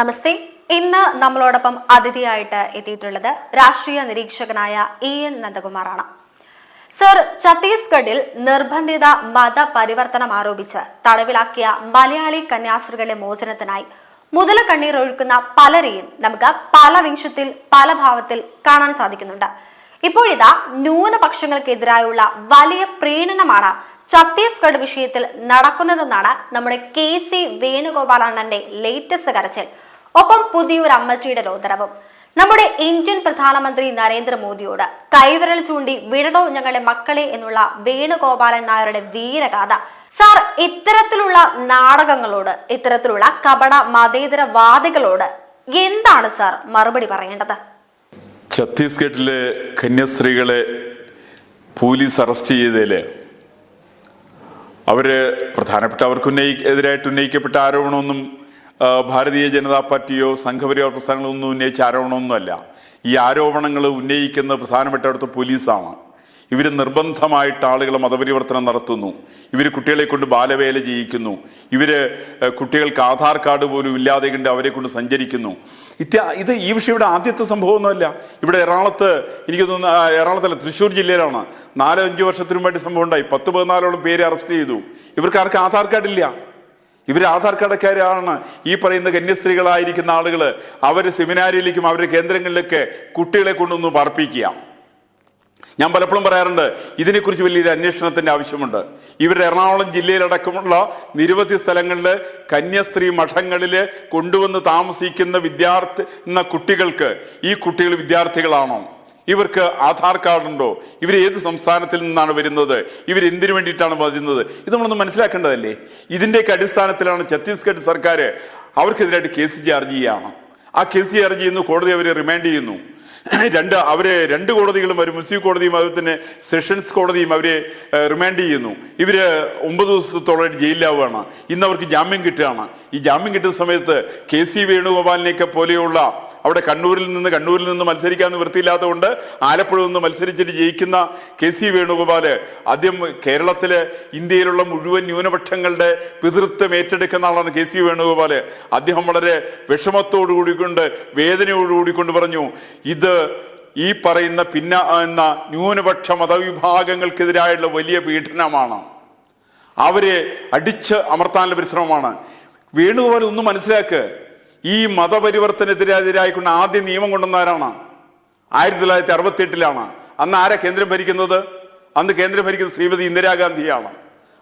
നമസ്തേ. ഇന്ന് നമ്മളോടൊപ്പം അതിഥിയായിട്ട് എത്തിയിട്ടുള്ളത് രാഷ്ട്രീയ നിരീക്ഷകനായ ഇ എൻ നന്ദകുമാറാണ്. സർ ഛത്തീസ്ഗഡിൽ നിർബന്ധിത മതപരിവർത്തനം ആരോപിച്ച് തടവിലാക്കിയ മലയാളി കന്യാസ്ത്രീകളുടെ മോചനത്തിനായി മുതല കണ്ണീർ ഒഴുക്കുന്ന പലരെയും നമുക്ക് പല വിംശത്തിൽ പല ഭാവത്തിൽ കാണാൻ സാധിക്കുന്നുണ്ട്. ഇപ്പോഴിതാ ന്യൂനപക്ഷങ്ങൾക്കെതിരായുള്ള വലിയ പ്രീണനമാണ് ഛത്തീസ്ഗഡ് വിഷയത്തിൽ നടക്കുന്നതെന്നാണ് നമ്മുടെ കെ സി വേണുഗോപാലണ്ണന്റെ ലേറ്റസ്റ്റ് കരച്ചിൽ. ഒപ്പം പുതിയൊരു അമ്മച്ചിയുടെ ലോതരവും നമ്മുടെ ഇന്ത്യൻ പ്രധാനമന്ത്രി നരേന്ദ്രമോദിയോട് കൈവിരൽ ചൂണ്ടി വിടടോ ഞങ്ങളുടെ മക്കളെ എന്നുള്ള വേണുഗോപാലൻ നായരുടെ വീരഗാഥ. സാർ ഇത്തരത്തിലുള്ള നാടകങ്ങളോട് ഇത്തരത്തിലുള്ള കപട മതേതരവാദികളോട് എന്താണ് സാർ മറുപടി പറയേണ്ടത്? ഛത്തീസ്ഗഡിലെ കന്യാസ്ത്രീകളെ പോലീസ് അറസ്റ്റ് ചെയ്തതിൽ അവർ പ്രധാനപ്പെട്ട അവർക്ക് ഉന്നയി എതിരായിട്ട് ഉന്നയിക്കപ്പെട്ട ആരോപണമൊന്നും ഭാരതീയ ജനതാ പാർട്ടിയോ സംഘപരിവാർ പ്രസ്ഥാനങ്ങളോ ഒന്നും ഉന്നയിച്ച ആരോപണമൊന്നുമല്ല. ഈ ആരോപണങ്ങൾ ഉന്നയിക്കുന്ന പ്രധാനപ്പെട്ട പോലീസാണ്. ഇവർ നിർബന്ധമായിട്ട് ആളുകൾ മതപരിവർത്തനം നടത്തുന്നു. ഇവർ കുട്ടികളെ കൊണ്ട് ബാലവേല ചെയ്യിക്കുന്നു. ഇവർ കുട്ടികൾക്ക് ആധാർ കാർഡ് പോലും ഇല്ലാതെ കണ്ട് അവരെ കൊണ്ട് സഞ്ചരിക്കുന്നു. ഇത്യാ ഇത് ഈ വിഷയം ഇവിടെ ആദ്യത്തെ സംഭവമൊന്നുമല്ല. ഇവിടെ എറണാകുളത്ത് എനിക്ക് തോന്നുന്നു എറണാകുളത്തല്ല തൃശ്ശൂർ ജില്ലയിലാണ്. നാലോ അഞ്ചോ വർഷത്തിനു വേണ്ടി സംഭവം ഉണ്ടായി. പത്ത് പതിനാലോളം പേര് അറസ്റ്റ് ചെയ്തു. ഇവർക്ക് ആർക്കും ആധാർ കാർഡ് ഇല്ല. ഇവർ ആധാർ കടക്കാരാണ്. ഈ പറയുന്ന കന്യാസ്ത്രീകളായിരിക്കുന്ന ആളുകൾ അവർ സെമിനാരിയിലേക്കും അവരുടെ കേന്ദ്രങ്ങളിലൊക്കെ കുട്ടികളെ കൊണ്ടൊന്ന് പാർപ്പിക്കുക. ഞാൻ പലപ്പോഴും പറയാറുണ്ട് ഇതിനെക്കുറിച്ച് വലിയൊരു അന്വേഷണത്തിന്റെ ആവശ്യമുണ്ട്. ഇവരുടെ എറണാകുളം ജില്ലയിലടക്കമുള്ള നിരവധി സ്ഥലങ്ങളിൽ കന്യാസ്ത്രീ മഠങ്ങളിൽ കൊണ്ടുവന്ന് താമസിക്കുന്ന വിദ്യാർത്ഥി എന്ന കുട്ടികൾക്ക് ഈ കുട്ടികൾ വിദ്യാർത്ഥികളാണോ? ഇവർക്ക് ആധാർ കാർഡ് ഉണ്ടോ ഇവർ ഏത് സംസ്ഥാനത്തിൽ നിന്നാണ് വരുന്നത്? ഇവർ എന്തിനു വേണ്ടിയിട്ടാണ് വരുന്നത് ഇത് നമ്മളൊന്ന് മനസ്സിലാക്കേണ്ടതല്ലേ? ഇതിന്റെയൊക്കെ അടിസ്ഥാനത്തിലാണ് ഛത്തീസ്ഗഡ് സർക്കാർ അവർക്കെതിരായിട്ട് കേസ് ചാർജ് ചെയ്യുകയാണ് ആ കേസ് ചാർജ് ചെയ്യുന്നു കോടതി അവരെ റിമാൻഡ് ചെയ്യുന്നു. രണ്ട് അവരെ രണ്ട് കോടതികളും അവർ മുസ്ലിം കോടതിയും അതുപോലെ തന്നെ സെഷൻസ് കോടതിയും അവരെ റിമാൻഡ് ചെയ്യുന്നു. ഇവർ ഒമ്പത് ദിവസത്തോളമായിട്ട് ജയിലിലാവുകയാണ്. ഇന്ന് അവർക്ക് ജാമ്യം കിട്ടുകയാണ്. ഈ ജാമ്യം കിട്ടുന്ന സമയത്ത് കെ സി വേണുഗോപാലിനെയൊക്കെ പോലെയുള്ള അവിടെ കണ്ണൂരിൽ നിന്ന് കണ്ണൂരിൽ നിന്ന് മത്സരിക്കാൻ നിവൃത്തിയില്ലാത്തതുകൊണ്ട് ആലപ്പുഴ നിന്ന് മത്സരിച്ചിട്ട് ജയിക്കുന്ന കെ സി വേണുഗോപാൽ ആദ്യം കേരളത്തിലെ ഇന്ത്യയിലുള്ള മുഴുവൻ ന്യൂനപക്ഷങ്ങളുടെ പിതൃത്വം ഏറ്റെടുക്കുന്ന ആളാണ് കെ സി വേണുഗോപാൽ. അദ്ദേഹം വളരെ വിഷമത്തോടു കൂടിക്കൊണ്ട് വേദനയോടു കൂടിക്കൊണ്ട് പറഞ്ഞു ഇത് ഈ പറയുന്ന പിന്ന എന്ന ന്യൂനപക്ഷ മതവിഭാഗങ്ങൾക്കെതിരായുള്ള വലിയ പീഡനമാണ്. അവരെ അടിച്ച് അമർത്താനുള്ള പരിശ്രമമാണ്. വേണുഗോപാൽ ഒന്ന് മനസ്സിലാക്ക് ഈ മതപരിവർത്തനത്തിനെതിരായിക്കൊണ്ട് ആദ്യ നിയമം കൊണ്ടുവന്നവരാണ് ആയിരത്തി തൊള്ളായിരത്തി അറുപത്തി എട്ടിലാണ് അന്ന് ആരാ കേന്ദ്രം ഭരിക്കുന്നത്? അന്ന് കേന്ദ്രം ഭരിക്കുന്ന ശ്രീമതി ഇന്ദിരാഗാന്ധിയാണ്.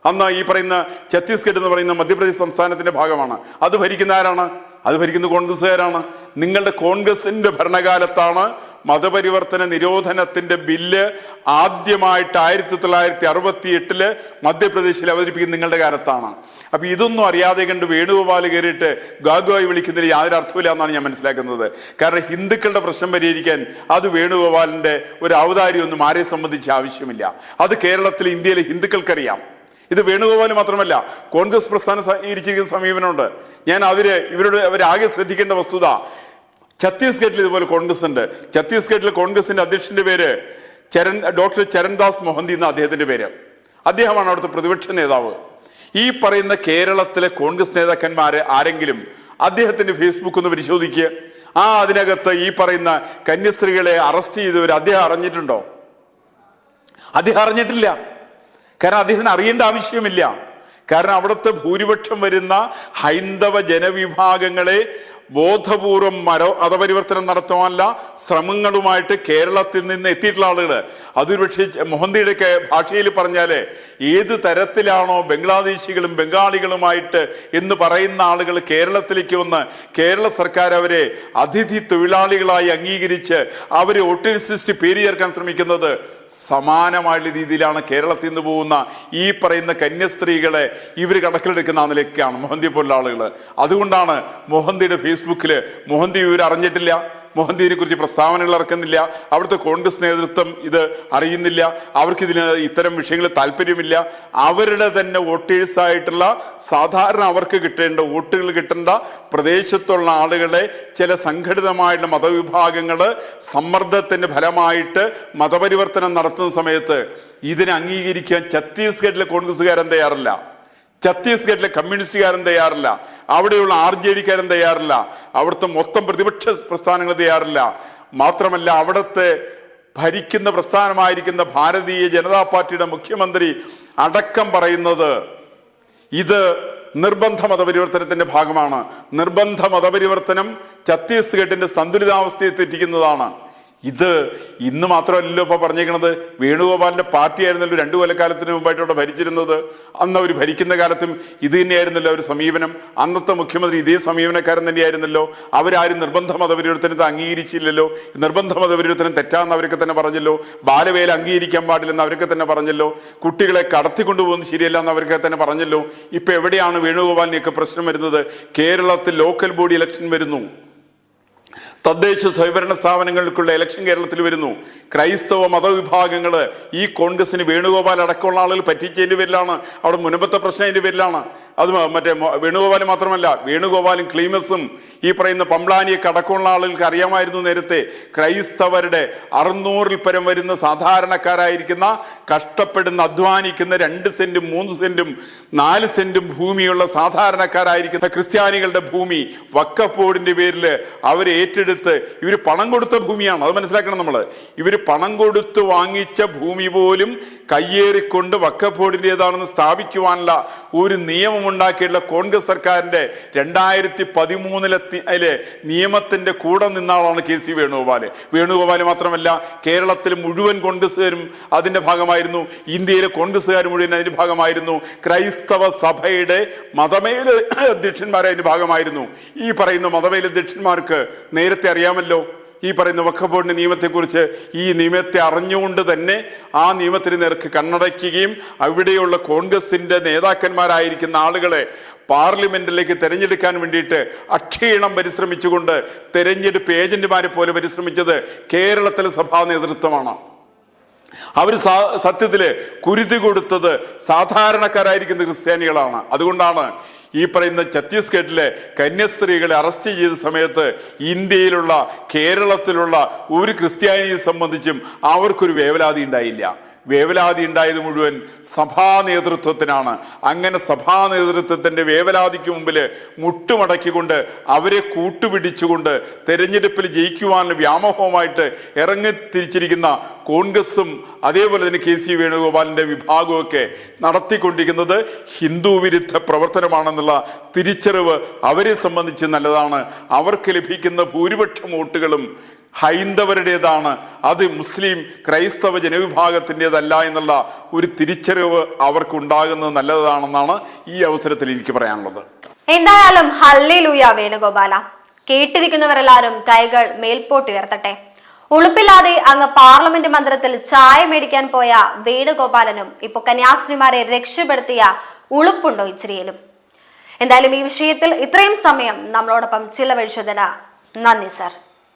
അന്ന് ഈ പറയുന്ന ഛത്തീസ്ഗഡ് എന്ന് പറയുന്ന മധ്യപ്രദേശ് സംസ്ഥാനത്തിന്റെ ഭാഗമാണ്. അത് ഭരിക്കുന്ന ആരാണ്? അത് ഭരിക്കുന്ന കോൺഗ്രസ്സുകാരാണ്. നിങ്ങളുടെ കോൺഗ്രസിന്റെ ഭരണകാലത്താണ് മതപരിവർത്തന നിരോധനത്തിന്റെ ബില്ല് ആദ്യമായിട്ട് ആയിരത്തി തൊള്ളായിരത്തി അറുപത്തി എട്ടിൽ മധ്യപ്രദേശിൽ അവതരിപ്പിക്കുന്ന നിങ്ങളുടെ കാലത്താണ്. അപ്പൊ ഇതൊന്നും അറിയാതെ കണ്ട് വേണുഗോപാൽ കയറിയിട്ട് ഗാഗുവായി വിളിക്കുന്നതിൽ യാതൊരു അർത്ഥമില്ല എന്നാണ് ഞാൻ മനസ്സിലാക്കുന്നത്. കാരണം ഹിന്ദുക്കളുടെ പ്രശ്നം പരിഹരിക്കാൻ അത് വേണുഗോപാലിന്റെ ഒരു ഔദാര്യമൊന്നും ആരെ സംബന്ധിച്ച് ആവശ്യമില്ല. അത് കേരളത്തിൽ ഇന്ത്യയിലെ ഹിന്ദുക്കൾക്കറിയാം. ഇത് വേണുഗോപാൽ മാത്രമല്ല കോൺഗ്രസ് പ്രസ്ഥാനം ഇരിച്ചിരിക്കുന്ന സമീപനമുണ്ട്. ഞാൻ അവർ ഇവരോട് അവരാകെ ശ്രദ്ധിക്കേണ്ട വസ്തുത ഛത്തീസ്ഗഡിൽ ഇതുപോലെ കോൺഗ്രസ് ഉണ്ട്. ഛത്തീസ്ഗഡിലെ കോൺഗ്രസിന്റെ അധ്യക്ഷന്റെ പേര് ചരൺ ഡോക്ടർ ചരൺദാസ് മൊഹന്തി എന്ന അദ്ദേഹത്തിന്റെ പേര്. അദ്ദേഹമാണ് അവിടുത്തെ പ്രതിപക്ഷ നേതാവ്. ഈ പറയുന്ന കേരളത്തിലെ കോൺഗ്രസ് നേതാക്കന്മാര് ആരെങ്കിലും അദ്ദേഹത്തിന്റെ ഫേസ്ബുക്ക് ഒന്ന് പരിശോധിക്കുക ആ അതിനകത്ത് ഈ പറയുന്ന കന്യാസ്ത്രീകളെ അറസ്റ്റ് ചെയ്തവർ അദ്ദേഹം അറിഞ്ഞിട്ടുണ്ടോ? അദ്ദേഹം അറിഞ്ഞിട്ടില്ല. കാരണം അദ്ദേഹത്തിന് അറിയേണ്ട ആവശ്യമില്ല. കാരണം അവിടുത്തെ ഭൂരിപക്ഷം വരുന്ന ഹൈന്ദവ ജനവിഭാഗങ്ങളെ ബോധപൂർവം മരോ അതപരിവർത്തനം നടത്തുവാനുള്ള ശ്രമങ്ങളുമായിട്ട് കേരളത്തിൽ നിന്ന് എത്തിയിട്ടുള്ള ആളുകൾ അതൊരു പക്ഷേ മൊഹന്തിയുടെ ഭാഷയിൽ പറഞ്ഞാൽ ഏത് തരത്തിലാണോ ബംഗ്ലാദേശികളും ബംഗാളികളുമായിട്ട് എന്ന് പറയുന്ന ആളുകൾ കേരളത്തിലേക്ക് വന്ന് കേരള സർക്കാർ അവരെ അതിഥി തൊഴിലാളികളായി അംഗീകരിച്ച് അവരെ ഒട്ടിസിസ്റ്റ് പേര് ചേർക്കാൻ ശ്രമിക്കുന്നത് സമാനമായുള്ള രീതിയിലാണ് കേരളത്തിൽ നിന്ന് പോകുന്ന ഈ പറയുന്ന കന്യാസ്ത്രീകളെ ഇവർ കണക്കിലെടുക്കുന്ന നിലയ്ക്കാണ് മൊഹന്തി പോലുള്ള ആളുകൾ അതുകൊണ്ടാണ് മൊഹന്തിയുടെ ഫേസ്ബുക്കിൽ മൊഹന്തി ഇവർ അറിഞ്ഞിട്ടില്ല. മൊഹന്തിനെ കുറിച്ച് പ്രസ്താവനകൾ ഇറക്കുന്നില്ല. അവിടുത്തെ കോൺഗ്രസ് നേതൃത്വം ഇത് അറിയുന്നില്ല. അവർക്ക് ഇതിന് ഇത്തരം വിഷയങ്ങളിൽ താല്പര്യമില്ല. അവരുടെ തന്നെ വോട്ടേഴ്സായിട്ടുള്ള സാധാരണ അവർക്ക് കിട്ടേണ്ട വോട്ടുകൾ കിട്ടേണ്ട പ്രദേശത്തുള്ള ആളുകളെ ചില സംഘടിതമായിട്ടുള്ള മതവിഭാഗങ്ങൾ സമ്മർദ്ദത്തിന്റെ ഫലമായിട്ട് മതപരിവർത്തനം നടത്തുന്ന സമയത്ത് ഇതിനെ അംഗീകരിക്കാൻ ഛത്തീസ്ഗഡിലെ കോൺഗ്രസ്സുകാരൻ തയ്യാറല്ല. ഛത്തീസ്ഗഡിലെ കമ്മ്യൂണിസ്റ്റുകാരൻ തയ്യാറില്ല. അവിടെയുള്ള ആർ ജെ ഡിക്കാരും തയ്യാറില്ല. അവിടുത്തെ മൊത്തം പ്രതിപക്ഷ പ്രസ്ഥാനങ്ങൾ തയ്യാറില്ല. മാത്രമല്ല അവിടുത്തെ ഭരിക്കുന്ന പ്രസ്ഥാനമായിരിക്കുന്ന ഭാരതീയ ജനതാ പാർട്ടിയുടെ മുഖ്യമന്ത്രി അടക്കം പറയുന്നത് ഇത് നിർബന്ധ മതപരിവർത്തനത്തിന്റെ ഭാഗമാണ്. നിർബന്ധ മതപരിവർത്തനം ഛത്തീസ്ഗഡിന്റെ സന്തുലിതാവസ്ഥയെ തെറ്റിക്കുന്നതാണ്. ഇത് ഇന്ന് മാത്രമല്ലല്ലോ ഇപ്പൊ പറഞ്ഞേക്കണത് വേണുഗോപാലിന്റെ പാർട്ടി ആയിരുന്നല്ലോ രണ്ടു കൊലക്കാലത്തിന് മുമ്പായിട്ട് അവിടെ ഭരിച്ചിരുന്നത്. അന്ന് അവർ ഭരിക്കുന്ന കാലത്തും ഇത് തന്നെയായിരുന്നല്ലോ ഒരു സമീപനം. അന്നത്തെ മുഖ്യമന്ത്രി ഇതേ സമീപനക്കാരൻ തന്നെയായിരുന്നല്ലോ. അവരാരും നിർബന്ധ മതപരിവർത്തനത്തെ അംഗീകരിച്ചില്ലല്ലോ. നിർബന്ധ മതപരിവർത്തനം തെറ്റാന്ന് അവരൊക്കെ തന്നെ പറഞ്ഞല്ലോ. ബാലവേല അംഗീകരിക്കാൻ പാടില്ലെന്ന് അവരൊക്കെ തന്നെ പറഞ്ഞല്ലോ. കുട്ടികളെ കടത്തിക്കൊണ്ടുപോകുന്നത് ശരിയല്ല എന്ന് അവരൊക്കെ തന്നെ പറഞ്ഞല്ലോ. ഇപ്പൊ എവിടെയാണ് വേണുഗോപാലിനെയൊക്കെ പ്രശ്നം വരുന്നത്? കേരളത്തിൽ ലോക്കൽ ബോഡി ഇലക്ഷൻ വരുന്നു. തദ്ദേശ സ്വയംഭരണ സ്ഥാപനങ്ങൾക്കുള്ള ഇലക്ഷൻ കേരളത്തിൽ വരുന്നു. ക്രൈസ്തവ മതവിഭാഗങ്ങൾ ഈ കോൺഗ്രസിന് വേണുഗോപാൽ അടക്കമുള്ള ആളുകൾ പറ്റിച്ചതിന്റെ പേരിലാണ് അവിടെ മുനമ്പത്തെ പ്രശ്നം അതിന്റെ പേരിലാണ്. അത് മറ്റേ വേണുഗോപാലും മാത്രമല്ല. വേണുഗോപാലും ക്ലീമസും ഈ പറയുന്ന പമ്പ്ലാനിയെ കടക്കമുള്ള ആളുകൾക്ക് അറിയാമായിരുന്നു നേരത്തെ. ക്രൈസ്തവരുടെ അറുന്നൂറിൽ പരം വരുന്ന സാധാരണക്കാരായിരിക്കുന്ന കഷ്ടപ്പെടുന്ന അധ്വാനിക്കുന്ന രണ്ട് സെന്റും മൂന്ന് സെന്റും നാല് സെന്റും ഭൂമിയുള്ള സാധാരണക്കാരായിരിക്കുന്ന ക്രിസ്ത്യാനികളുടെ ഭൂമി വക്കഫ് ബോർഡിന്റെ പേരിൽ അവരെ ഏറ്റെടുത്ത് ഇവർ പണം കൊടുത്ത ഭൂമിയാണ്. അത് മനസ്സിലാക്കണം നമ്മൾ ഇവർ പണം കൊടുത്ത് വാങ്ങിച്ച ഭൂമി പോലും കയ്യേറിക്കൊണ്ട് വക്കഫ് ബോർഡിന്റെതാണെന്ന് സ്ഥാപിക്കുവാനുള്ള ഒരു നിയമം ഉണ്ടാക്കിയുള്ള കോൺഗ്രസ് സർക്കാരിന്റെ രണ്ടായിരത്തി പതിമൂന്നിലെ നിയമത്തിന്റെ കൂടെ നിന്നാളാണ് കെ സി വേണുഗോപാൽ. വേണുഗോപാൽ മാത്രമല്ല കേരളത്തിൽ മുഴുവൻ കോൺഗ്രസ്സുകാരും അതിന്റെ ഭാഗമായിരുന്നു. ഇന്ത്യയിലെ കോൺഗ്രസ്സുകാർ മുഴുവൻ അതിന്റെ ഭാഗമായിരുന്നു. ക്രൈസ്തവ സഭയുടെ മതമേല അധ്യക്ഷന്മാരെ അതിന്റെ ഭാഗമായിരുന്നു. ഈ പറയുന്ന മതമേല അധ്യക്ഷന്മാർക്ക് നേരത്തെ അറിയാമല്ലോ ഈ പറയുന്ന വഖഫ് ബോർഡിന്റെ നിയമത്തെക്കുറിച്ച് ഈ നിയമത്തെ അറിഞ്ഞുകൊണ്ട് തന്നെ ആ നിയമത്തിന് നേർക്ക് കണ്ണടയ്ക്കുകയും അവിടെയുള്ള കോൺഗ്രസിന്റെ നേതാക്കന്മാരായിരിക്കുന്ന ആളുകളെ പാർലമെന്റിലേക്ക് തെരഞ്ഞെടുക്കാൻ വേണ്ടിയിട്ട് അക്ഷീണം പരിശ്രമിച്ചുകൊണ്ട് തെരഞ്ഞെടുപ്പ് ഏജന്റുമാരെ പോലെ പരിശ്രമിച്ചത് കേരളത്തിലെ സഭാ നേതൃത്വമാണ്. അവർ സത്യത്തിൽ കുരുതി കൊടുത്തത് സാധാരണക്കാരായിരിക്കുന്ന ക്രിസ്ത്യാനികളാണ്. അതുകൊണ്ടാണ് ഈ പറയുന്ന ഛത്തീസ്ഗഡിലെ കന്യാസ്ത്രീകളെ അറസ്റ്റ് ചെയ്ത സമയത്ത് ഇന്ത്യയിലുള്ള കേരളത്തിലുള്ള ഒരു ക്രിസ്ത്യാനിയെ സംബന്ധിച്ചും അവർക്കൊരു വേവലാതി ഉണ്ടായില്ല. വേവലാതി ഉണ്ടായത് മുഴുവൻ സഭാ നേതൃത്വത്തിനാണ്. അങ്ങനെ സഭാ നേതൃത്വത്തിന്റെ വേവലാതിക്ക് മുമ്പിൽ മുട്ടുമടക്കിക്കൊണ്ട് അവരെ കൂട്ടുപിടിച്ചുകൊണ്ട് തെരഞ്ഞെടുപ്പിൽ ജയിക്കുവാനുള്ള വ്യാമോഹമായിട്ട് ഇറങ്ങി തിരിച്ചിരിക്കുന്ന കോൺഗ്രസും അതേപോലെ തന്നെ കെ സി വേണുഗോപാലിന്റെ വിഭാഗമൊക്കെ നടത്തിക്കൊണ്ടിരിക്കുന്നത് ഹിന്ദു വിരുദ്ധ പ്രവർത്തനമാണെന്നുള്ള തിരിച്ചറിവ് അവരെ സംബന്ധിച്ച് നല്ലതാണ്. അവർക്ക് ലഭിക്കുന്ന ഭൂരിപക്ഷം വോട്ടുകളും ഹൈന്ദവരുടേതാണ്. അത് മുസ്ലിം ക്രൈസ്തവ ജനവിഭാഗത്തിന്റെതല്ല എന്നുള്ള ഒരു തിരിച്ചറിവ് അവർക്ക് ഉണ്ടാകുന്നത് നല്ലതാണെന്നാണ് ഈ അവസരത്തിൽ എനിക്ക് പറയാനുള്ളത്. എന്തായാലും ഹല്ലേലൂയ വേണുഗോപാല. കേട്ടിരിക്കുന്നവരെല്ലാവരും കൈകൾ മേൽപോട്ട് ഉയർത്തട്ടെ. ഉളുപ്പില്ലാതെ അങ്ങ് പാർലമെന്റ് മന്ദിരത്തിൽ ചായ മേടിക്കാൻ പോയ വേണുഗോപാലനും ഇപ്പൊ കന്യാസ്ത്രീമാരെ രക്ഷപ്പെടുത്തിയ ഉളുപ്പുണ്ടോ ഇച്ചിരിയിലും. എന്തായാലും ഈ വിഷയത്തിൽ ഇത്രയും സമയം നമ്മളോടൊപ്പം ചിലവഴിച്ചതിന് നന്ദി സർ.